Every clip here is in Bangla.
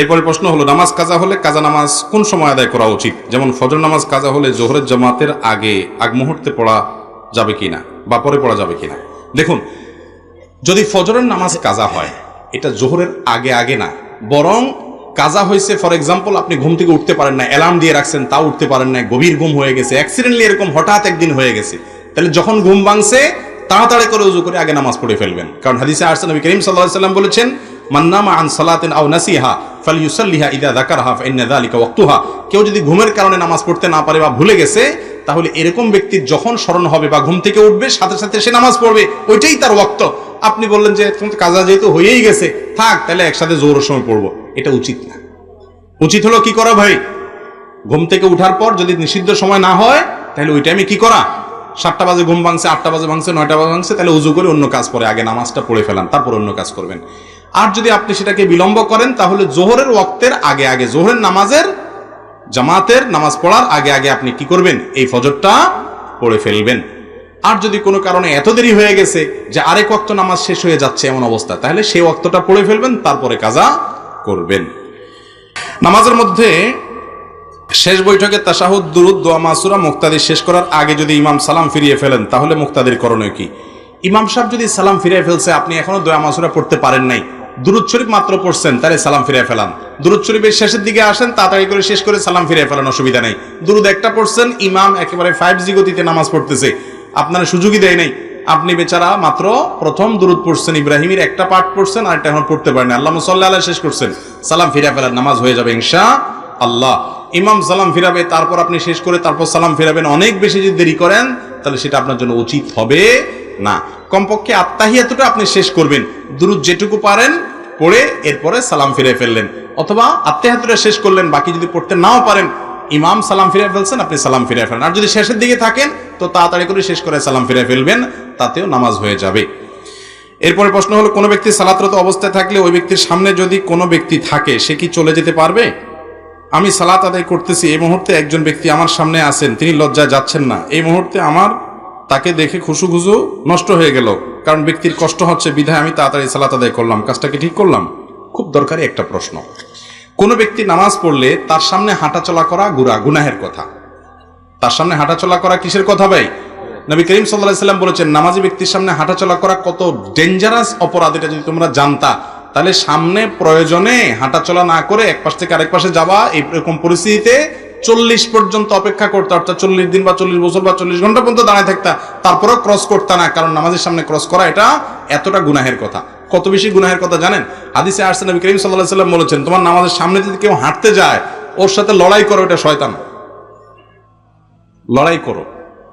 এরপরে প্রশ্ন হলো, নামাজ কাজা হলে কাজা নামাজ কোন সময় আদায় করা উচিত? যেমন ফজর নামাজ কাজা হলে জোহরের জামাতের আগে, আগ মুহূর্তে পড়া যাবে কিনা বা পরে পড়া যাবে কিনা? দেখুন, যদি ফজরের নামাজ কাজা হয়, এটা জোহরের আগে আগে না, বরং কাজা হয়েছে, ফর এক্সাম্পল, আপনি ঘুম থেকে উঠতে পারেন না, অ্যালার্ম দিয়ে রাখছেন, তাও উঠতে পারেন না, গভীর ঘুম হয়ে গেছে অ্যাক্সিডেন্টলি এরকম হঠাৎ একদিন হয়ে গেছে, তাহলে যখন ঘুম ভাঙছে, তাড়াতাড়ি করে উজু করে আগে নামাজ পড়ে ফেলবেন। কারণ হাদিসে আরসাল নবী করিম সাল্লাল্লাহু সাল্লাম বলেছেন মান্নামা আন সালাতিন আও নাসিহা ওয়াক্তুহা। কেউ যদি ঘুমের কারণে নামাজ পড়তে না পারে বা ভুলে গেছে, তাহলে এরকম ব্যক্তির যখন স্মরণ হবে বা ঘুম থেকে উঠবে, সাথে সাথে সে নামাজ পড়বে, ওইটাই তার ওয়াক্ত। আপনি বললেন যে কাজা যেহেতু হয়েই গেছে, থাক, তাহলে একসাথে জোরের সময় পড়ব। এটা উচিত না। উচিত হলো কি করা ভাই? ঘুম থেকে উঠার পর যদি নিষিদ্ধ সময় না হয়, তাহলে ওই টাইমে কি করা? সাতটা বাজে ঘুম ভাঙছে, আটটা বাজে ভাঙছে, নয়টা বাজে ভাঙছে, তাহলে উজু করে অন্য কাজ পরে আগে নামাজটা পড়ে ফেলান, তারপর অন্য কাজ করবেন। আর যদি আপনি সেটাকে বিলম্ব করেন, তাহলে জোহরের ওয়াক্তের আগে আগে, জোহরের নামাজের জামাতের নামাজ পড়ার আগে আগে আপনি কি করবেন? এই ফজরটা পড়ে ফেলবেন। আর যদি কোনো কারণে এত দেরি হয়ে গেছে যে আরেক ওয়াক্ত নামাজ শেষ হয়ে যাচ্ছে এমন অবস্থা, তাহলে সেই ওয়াক্তটা পড়ে ফেলবেন, তারপরে কাজা করবেন। নামাজের মধ্যে শেষ বৈঠকে তাসাহুদ দুরুদ, দোয়া, মাসুরা, মুক্তাদির শেষ করার আগে যদি ইমাম সালাম ফিরিয়ে ফেলেন, তাহলে মুক্তাদির করণীয় কি? ইমাম সাহেব যদি সালাম ফিরিয়ে ফেলছে, আপনি এখনও দোয়া, মাসুরা পড়তে পারেন নাই। দুরুদ শরীফ মাত্র পড়ছেন তাহলে সালাম ফিরিয়ে ফেলান। দুরুদ শরীফের শেষের দিকে আসেন, তাড়াতাড়ি করে শেষ করে সালাম ফিরিয়ে ফেলান, অসুবিধা নেই। দুরুদ একটা পড়ছেন, ইমাম একেবারে ফাইভ জি গতিতে নামাজ পড়তেছে। আপনার সুযোগই দেয় নাই। আপনি বেচারা মাত্র প্রথম দুরুদ পড়ছেন, ইব্রাহিমের একটা পাঠ পড়ছেন, আর এখন পড়তে পারেন আল্লাহ মুসাল্লাহ শেষ করছেন। সালাম ফিরিয়ে ফেলার নামাজ হয়ে যাবে ইনশা আল্লাহ ইমাম সালাম ফিরাবে, তারপর আপনি শেষ করে তারপর সালাম ফিরাবেন, অনেক বেশি যদি দেরি করেন, তাহলে সেটা আপনার জন্য উচিত হবে। না। কমপক্ষে আত্মাহিয়াতটা আপনি শেষ করবেন। দুরুদ যেটুকু পারেন, পড়ে এরপরে সালাম ফিরে ফেললেন। অথবা আত্মাহিয়াতটা শেষ করলেন, বাকি যদি পড়তে নাও পারেন, ইমাম সালাম ফিরে ফেলছেন, আপনি সালাম ফিরে ফেলেন। আর যদি শেষের দিকে থাকেন, তো তাড়াতাড়ি করে শেষ করে সালাম ফিরে ফেলবেন, তাতেও নামাজ হয়ে যাবে। এরপরে প্রশ্ন হলো, কোনো ব্যক্তি সালাতরত অবস্থায় থাকলে ওই ব্যক্তির সামনে যদি কোনো ব্যক্তি থাকে, সে কি চলে যেতে পারবে? আমি সালাত আদায় করতেছি, এই মুহূর্তে একজন ব্যক্তি আমার সামনে আছেন, তিনি লজ্জায় যাচ্ছেন না। এই মুহূর্তে আমার তাকে দেখে খুশু খুশু নষ্ট হয়ে গেল। কারণ ব্যক্তির কষ্ট হচ্ছে, বিধায় আমি তাড়াতাড়ি সালাত আদায় করলাম কাজটাকে ঠিক করলাম? খুব দরকারি একটা প্রশ্ন। কোনো ব্যক্তি নামাজ পড়লে তার সামনে হাঁটাচলা করা গুড়া গুনাহের কথা। তার সামনে হাঁটাচলা করা কিসের কথা ভাই? নবী করিম সাল্লাহ সাল্লাম বলেছেন, নামাজি ব্যক্তির সামনে হাঁটাচলা করা কত ডেঞ্জারাস অপরাধ, এটা যদি তোমরা জানতা, তাহলে সামনে প্রয়োজনে হাঁটাচলা না করে এক পাশ থেকে আরেক পাশে যাওয়া, এরকম পরিস্থিতিতে চল্লিশ পর্যন্ত অপেক্ষা করতে, অর্থাৎ চল্লিশ দিন বা চল্লিশ বছর বা চল্লিশ ঘণ্টা পর্যন্ত দাঁড়ায় থাকতা, তারপরেও ক্রস করতে না, কারণ নামাজের সামনে ক্রস করা এটা এতটা গুনাহের কথা। কত বেশি গুনাহের কথা জানেন? হাদিসে আসছে, নবী করিম সাল্লাহ সাল্লাম বলেছেন, তোমার নামাজের সামনে যদি কেউ হাঁটতে যায়, ওর সাথে লড়াই করো, এটা শয়তান। লড়াই করো।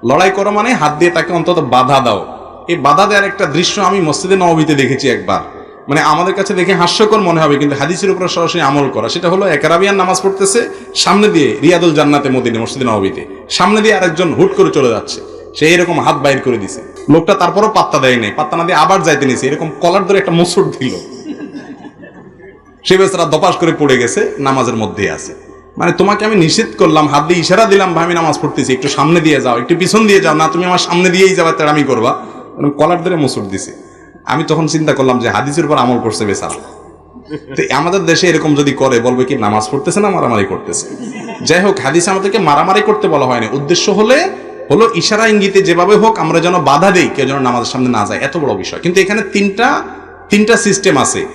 লড়াই করো মানে হাত দিয়ে তাকে অন্তত বাধা দাও। এই বাধা দেওয়ার একটা দৃশ্য আমি মসজিদে নবীতে দেখেছি একবার। মানে আমাদের কাছে দেখে হাস্যকর মনে হবে, কিন্তু হাদিসের উপর সরাসরি আমল করা। সেটা হলো একারাবিয়ান নামাজ পড়তেছে, সামনে দিয়ে রিয়াদুল জান্নাতে মদিনে মসজিদে নবীতে সামনে দিয়ে আরেকজন হুট করে চলে যাচ্ছে। সে এরকম হাত বাইর করে দিছে। লোকটা তারপরও পাত্তা দেয় নাই, পাত্তা না দিয়ে আবার যাইতে নিছে। এরকম কলার ধরে একটা মুসুর দিল। সে বেচারা দপাস করে পড়ে গেছে, নামাজের মধ্যে আছে। মানে তোমাকে আমি নিষেধ করলাম, হাত দিয়ে ইশারা দিলাম, ভাই, আমি নামাজ পড়তেছি, একটু সামনে দিয়ে যাও, একটু পিছন দিয়ে যাও, না তুমি আমার সামনে দিয়েই যাবে তার আমি করবা কলার ধরে মুসুর দিছে। আমি তখন চিন্তা করলাম যে হাদিসের উপর আমল করছে বেচারা। তো আমাদের দেশে এরকম যদি করে, বলবে কি, নামাজ পড়তেছে না, মারামারি করতেছে? যাই হোক, হাদিস আমাদেরকে মারামারি করতে বলা হয়নি। উদ্দেশ্য হলে, হলো ইশারা ইঙ্গিতে যেভাবে হোক আমরা যেন বাধা দেই, কেউ যেন নামাজের সামনে না যায়। এত বড় বিষয়। কিন্তু এখানে তিনটা তিনটা সিস্টেম আছে।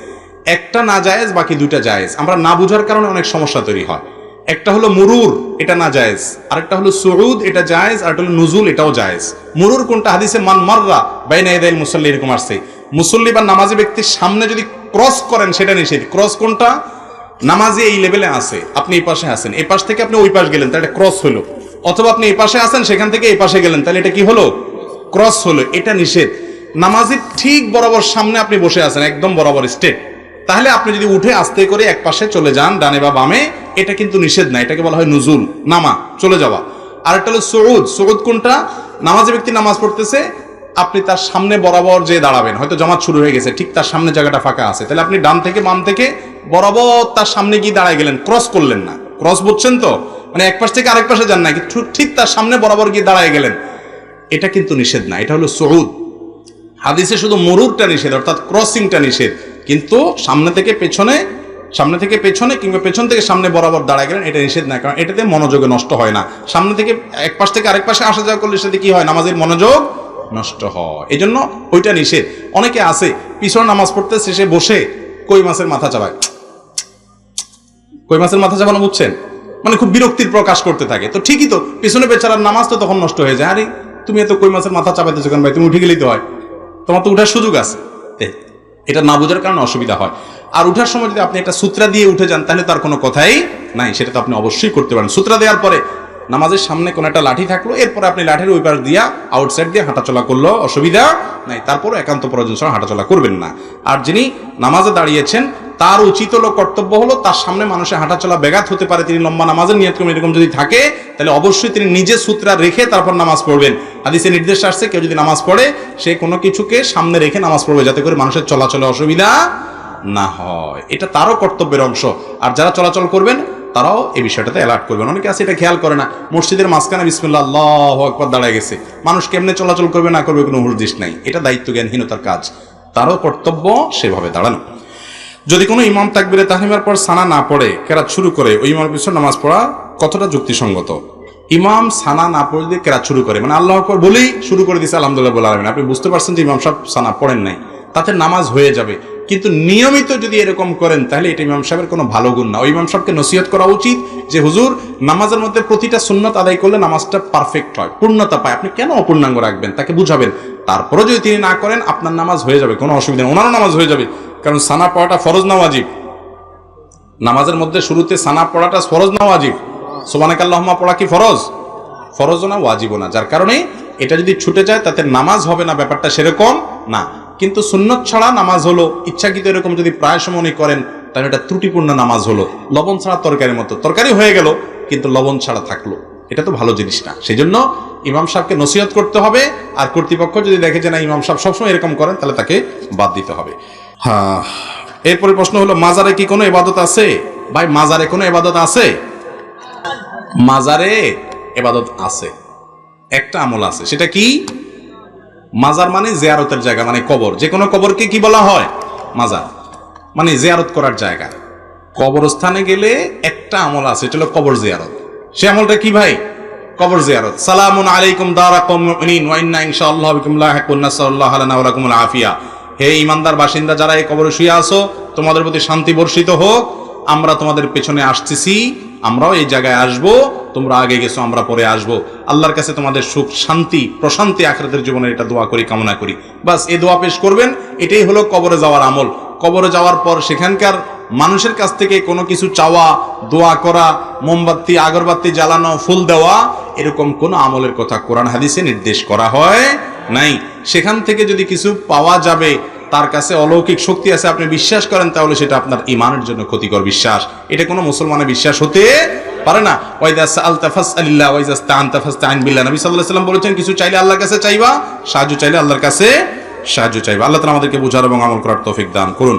একটা না জায়েজ, বাকি দুইটা জায়েজ। আমরা না বুঝার কারণে অনেক সমস্যা তৈরি হয়। একটা হলো মুরুর, এটা না জায়েজ। আরেকটা হলো সুরুদ এটা জায়েজ। আর একটা হলো নুজুল, এটাও জায়েজ। মুরুর কোনটা? হাদিসে মান মাররা বাইনা এদাইল মুসল্লি, এরকম আসছে। মুসল্লি বা নামাজি ব্যক্তির সামনে যদি ক্রস করেন, সেটা নিষেধ। ক্রস কোনটা? নামাজি এই লেভেলে আছে, আপনি এই পাশে আছেন। এই পাশ থেকে আপনি ওই পাশ গেলেন, তাহলে ক্রস হলো। অথবা আপনি এই পাশে আছেন, সেখান থেকে এই পাশে গেলেন, তাহলে এটা কি হলো? ক্রস হলো, এটা নিষেধ। নামাজির ঠিক বরাবর সামনে আপনি বসে আছেন, একদম বরাবর স্টেট তাহলে আপনি যদি উঠে আস্তে করে এক পাশে চলে যান, ডানে বা বামে, এটা কিন্তু নিষেধ না, এটাকে বলা হয় নুজুল, নামা, চলে যাওয়া। আর একটা হলো সৌদ। সৌদ কোনটা? নামাজি ব্যক্তি নামাজ পড়তেছে আপনি তার সামনে বরাবর যে দাঁড়াবেন। হয়তো জামাত শুরু হয়ে গেছে, ঠিক তার সামনে জায়গাটা ফাঁকা আছে। তাহলে আপনি ডান থেকে বাম থেকে বরাবর তার সামনে গিয়ে দাঁড়ায় গেলেন ক্রস করলেন না। ক্রস বুঝছেন তো? মানে এক পাশ থেকে আরেক পাশে যান না ঠিক তার সামনে বরাবর গিয়ে দাঁড়ায় গেলেন। এটা কিন্তু নিষেধ না, এটা হলো সৌদ হাদিসে শুধু মরুরটা নিষেধ, অর্থাৎ ক্রসিংটা নিষেধ। কিন্তু সামনে থেকে পেছনে, সামনে থেকে পেছনে কিংবা পেছন থেকে সামনে বরাবর দাঁড়ায় গেলেন, এটা নিষেধ না, কারণ এটাতে মনোযোগে নষ্ট হয় না। সামনে থেকে এক পাশ থেকে আরেক পাশে আসা যাওয়া করলে সেটা কি হয়? নামাজের মনোযোগ নষ্ট হয়। এই জন্য ওইটা নিষেধ। অনেকে আছে, পিছনে নামাজ পড়তে শেষে বসে কই মাছের মাথা চাবায়। কই মাছের মাথা চাবানো বুঝছেন? মানে খুব বিরক্তির প্রকাশ করতে থাকে। তো ঠিকই তো, পিছনে বেচারার নামাজ তো তখন নষ্ট হয়ে যায়। আরে, তুমি এত কই মাছের মাথা চাপাইতেছো কেন ভাই? তুমি উঠে গেলেই তো হয়। তোমার তো উঠার সুযোগ আছে। এটা না বোঝার কারণে অসুবিধা হয়। আর উঠার সময় যদি আপনি একটা সূত্রা দিয়ে উঠে যান, তাহলে তার কোনো কথাই নাই। সেটা তো আপনি অবশ্যই করতে পারেন। সূত্রা দেওয়ার পরে নামাজের সামনে কোনো একটা লাঠি থাকল, এরপরে আপনি লাঠির ওই পাশ দিয়া আউটসাইড দিয়ে হাঁটাচলা করল, অসুবিধা নাই। তারপরে একান্ত প্রয়োজন ছাড়া হাঁটাচলা করবেন না। আর যিনি নামাজে দাঁড়িয়েছেন, তার উচিত হলো, কর্তব্য হলো, তার সামনে মানুষের হাঁটাচলা ব্যাঘাত হতে পারে। তিনি লম্বা নামাজের নিয়ত এরকম যদি থাকে, তাহলে অবশ্যই তিনি নিজে সূত্রা রেখে তারপর নামাজ পড়বেন। হাদিসে নির্দেশ আসছে, কেউ যদি নামাজ পড়ে, সে কোনো কিছুকে সামনে রেখে নামাজ পড়বে, যাতে করে মানুষের চলাচলে অসুবিধা না হয়। এটা তারও কর্তব্যের অংশ। আর যারা চলাচল করবেন তারাও এই বিষয়টাতে অ্যালার্ট করবেন অনেকে আছে, এটা খেয়াল করে না। মসজিদের মাঝখানে বিসমুল্লাহ, আল্লাহ একবার দাঁড়ায় গেছে। মানুষ কেমনে চলাচল করবে, না করবে, কোনো হুরদিস নাই। এটা দায়িত্ব জ্ঞানহীনতার কাজ। তারও কর্তব্য সেভাবে দাঁড়ানো। যদি কোনো ইমাম তাকবিরে তাহরিমার পর সানা না পড়ে, কেরাত শুরু করে, ওই ইমামের পিছনে নামাজ পড়া কতটা যুক্তিসঙ্গত? ইমাম সানা না পড়ে কেরাত শুরু করে। মানে আল্লাহ আকবর বলেই শুরু করে দিছে, আলহামদুলিল্লাহ বলে আলমিন। আপনি বুঝতে পারছেন যে ইমাম সাহেব সানা পড়েন নাই। তাতে নামাজ হয়ে যাবে। কিন্তু নিয়মিত যদি এরকম করেন, তাহলে এটা ইমাম সাহেবের কোনো ভালো গুণ না। ওই ইমাম সাহেবকে নসিহত করা উচিত যে, হুজুর, নামাজের মধ্যে প্রতিটা সুন্নত আদায় করলে নামাজটা পারফেক্ট হয়, পূর্ণতা পায়। আপনি কেন অপূর্ণাঙ্গ রাখবেন? তাকে বুঝাবেন। তারপরে যদি তিনি না করেন, আপনার নামাজ হয়ে যাবে, কোনো অসুবিধা নেই। ওনারও নামাজ হয়ে যাবে। কারণ সানা পড়াটা ফরজ না ওয়াজিব। নামাজের মধ্যে শুরুতে সানা পড়াটা ফরজ না ওয়াজিব? সোবানাক আল্লাহমা পড়া কি ফরজ? ফরজও না, ওয়াজিবও না। যার কারণে এটা যদি ছুটে যায়, তাতে নামাজ হবে না, ব্যাপারটা সেরকম না। কিন্তু সুন্নত ছাড়া নামাজ হলো, ইচ্ছাকৃত এরকম যদি প্রায় সময় করেন, তাহলে এটা ত্রুটিপূর্ণ নামাজ হলো। লবণ ছাড়া তরকারির মতো। তরকারি হয়ে গেল, কিন্তু লবণ ছাড়া থাকল। এটা তো ভালো জিনিস না। সেই জন্য ইমাম সাহেবকে নসিহত করতে হবে, আর কর্তৃপক্ষ যদি দেখে যে না, ইমাম সাহেব সবসময় এরকম করেন, তাহলে তাকে বাদ দিতে হবে। হ্যাঁ। এরপরে প্রশ্ন হলো, মাজারে কি কোনো এবাদত আছে? ভাই, মাজারে কোনো এবাদত আছে? মাজারে এবাদত আছে। একটা আমল আছে। সেটা কি? মাজার মানে জিয়ারতের জায়গা মানে কবর। যে কোনো কবরকে কি বলা হয়? মাজার। মানে জিয়ারত করার জায়গা। কবরস্থানে গেলে একটা আমল আছে এটা হলো কবর জিয়ারত। সে আমলটা কি ভাই? কবর জিয়ারত। সালামুন আলাইকুম দারা কমিন ওয়া ইন্না ইনশাআল্লাহ বিকুম লাহিকুন নাসাল্লাহু লানা ওয়া লাকুমুল আফিয়া। হে ইমানদার বাসিন্দা, যারা এই কবরে শুয়ে আছো, তোমাদের প্রতি শান্তি বর্ষিত হোক। আমরা তোমাদের পেছনে আসতেছি, আমরাও এই জায়গায় আসব, তোমরা আগে গেছো, আমরা পরে আসব। আল্লাহর কাছে তোমাদের সুখ, শান্তি, প্রশান্তি আখরাতের জীবনে এটা দোয়া করি, কামনা করি। বাস এ দোয়া পেশ করবেন। এটাই হলো কবরে যাওয়ার আমল। কবরে যাওয়ার পর সেখানকার মানুষের কাছ থেকে কোনো কিছু চাওয়া, দোয়া করা, মোমবাতি, আগরবাতি জ্বালানো, ফুল দেওয়া, এরকম কোনো আমলের কথা কোরআন হাদিসে নির্দেশ করা হয় নাই। সেখান থেকে যদি কিছু পাওয়া যাবে, তার কাছে অলৌকিক শক্তি আছে, আপনি বিশ্বাস করেন, তাহলে সেটা আপনার ইমানের জন্য ক্ষতিকর বিশ্বাস। এটা কোনো মুসলমানের বিশ্বাস হতে পারে না। ওয়াইদা সাআলতা ফাসআলিল্লাহ, ওয়াইদা ইসতাআনতা তাইন বিল্লাহ। নবী আলাইহি সাল্লাম বলেছেন, কিছু চাইলে আল্লাহর কাছে চাইবা, সাহায্য চাইলে আল্লাহর কাছে সাহায্য চাইবা। আল্লাহ তাআলা আমাদেরকে বুঝার এবং আমল করার তৌফিক দান করুন।